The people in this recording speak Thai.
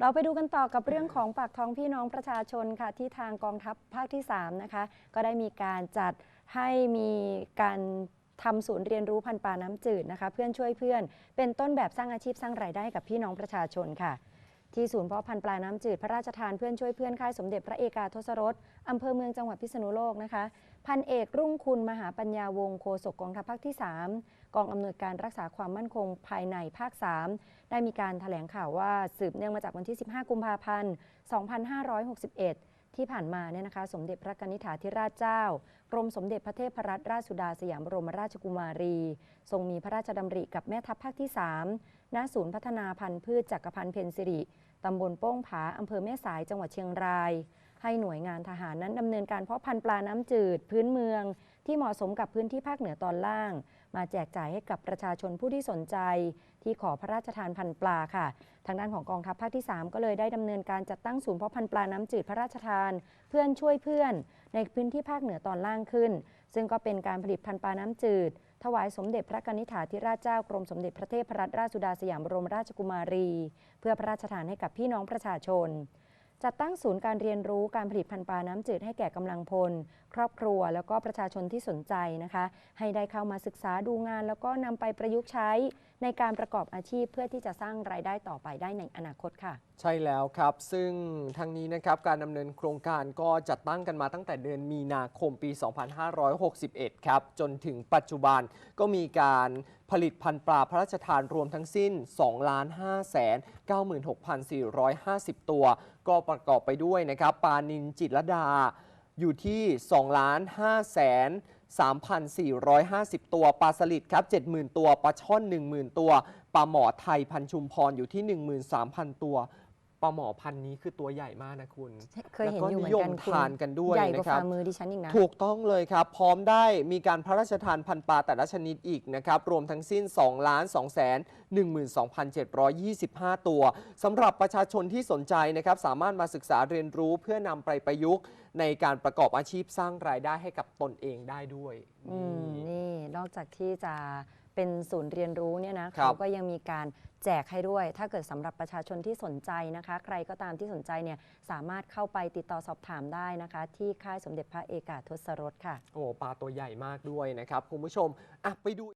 เราไปดูกันต่อกับเรื่องของปากท้องพี่น้องประชาชนค่ะที่ทางกองทัพภาคที่ 3 นะคะ ก็ได้มีการจัดให้มีการทำศูนย์เรียนรู้พันปลาน้ำจืดนะคะ เพื่อนช่วยเพื่อน เป็นต้นแบบสร้างอาชีพสร้างรายได้กับพี่น้องประชาชนค่ะ ที่ศูนย์เพาะพันธุ์ปลาน้ำจืดพระราชทานเพื่อนช่วยเพื่อนค่ายสมเด็จพระเอกาทศรสอำเภอเมืองจังหวัดพิษณุโลกนะคะ พันเอกรุ่งคุณมหาปัญญาวงศ์โฆษกกองทัพภาคที่ 3 กองอำนวยการรักษาความมั่นคงภายในภาค 3 ได้มีการแถลงข่าวว่าสืบเนื่องมาจากวันที่ 15 กุมภาพันธ์ 2561 ที่ผ่านมาเนี่ยนะคะสมเด็จพระนิธิาธิราชเจ้า กรมสมเด็จพระเทพรัตนราชสุดาสยามบรมราชกุมารี ทรงมีพระราชดำริกับแม่ทัพภาคที่ 3 ณ ศูนย์พัฒนาพันธุ์พืชจักรพันธ์เพนสิริตำบลโป้งผาอำเภอแม่สายจังหวัดเชียงราย ให้หน่วยงานทหารนั้นดำเนินการเพาะพันธุ์ปลาน้ำจืด พื้นเมือง ที่เหมาะสมกับพื้นที่ภาคเหนือตอนล่าง มาแจกจ่ายให้กับประชาชนผู้ที่สนใจ ที่ขอพระราชทานพันธุ์ปลาค่ะ ทางด้านของกองทัพภาคที่ 3 ก็เลยได้ดำเนินการจัดตั้งศูนย์เพาะพันธุ์ปลาน้ำจืดพระราชทาน เพื่อนช่วยเพื่อน ในพื้นที่ภาคเหนือตอนล่างขึ้น ซึ่งก็เป็นการผลิตพันธุ์ปลาน้ำจืด ถวายสมเด็จพระกนิษฐาธิราชเจ้ากรมสมเด็จพระเทพรัตนราชสุดาสยามบรมราชกุมารี เพื่อพระราชทานให้กับพี่น้องประชาชน จัดตั้งศูนย์การเรียนรู้การผลิตพันธุ์ปลาน้ำจืดให้แก่กำลังพล ครอบครัว แล้วก็ประชาชนที่สนใจนะคะ ให้ได้เข้ามาศึกษาดูงาน แล้วก็นำไปประยุกต์ใช้ในการประกอบอาชีพเพื่อที่จะสร้างรายได้ต่อไปได้ในอนาคตค่ะ ใช่แล้วครับ ซึ่งทั้งนี้นะครับการดำเนินโครงการก็จัดตั้งกันมาตั้งแต่เดือนมีนาคมปี 2561 ครับ จนถึงปัจจุบันก็มีการ ผลิตพันธุ์ปลาพระราชทานรวมทั้งสิ้น2 5 96,450 ตัว ก็ประกอบไปด้วยนะครับปลานินจิตรดาอยู่ที่2 5แสน3,450 ตัว ปลาสลิดครับ 70,000 ตัว ปลาช่อน 10,000 ตัว ปลาหมอไทยพันชุมพรอยู่ที่ 13,000 ตัว ปลาหมอพันธุ์นี้คือตัวใหญ่มากนะคุณเคยเห็นอยู่เหมือนกันแล้วก็นิยมทานกันด้วยใหญ่กว่านะครับฝ่ามือดิฉันอีกนะ ถูกต้องเลยครับ พร้อมได้มีการพระราชทานพันธุ์ปลาแต่ละชนิดอีกนะครับ รวมทั้งสิ้น 2 ล้าน2แสน12,725 ตัวสำหรับประชาชนที่สนใจนะครับ สามารถมาศึกษาเรียนรู้เพื่อนำไปประยุกต์ ในการประกอบอาชีพสร้างรายได้ให้กับตนเองได้ด้วยอืมนี่นี่นอกจากที่จะ เป็นศูนย์เรียนรู้เนี่ยนะครัเขาบก็ยังมีการแจกให้ด้วย ถ้าเกิดสำหรับประชาชนที่สนใจนะคะ ใครก็ตามที่สนใจเนี่ยสามารถเข้าไปติดต่อสอบถามได้นะคะ ที่ค่ายสมเด็จพระเอกาทศรสค่ะ โอ้ปลาตัวใหญ่มากด้วยนะครับคุณผู้ชมอะไปดู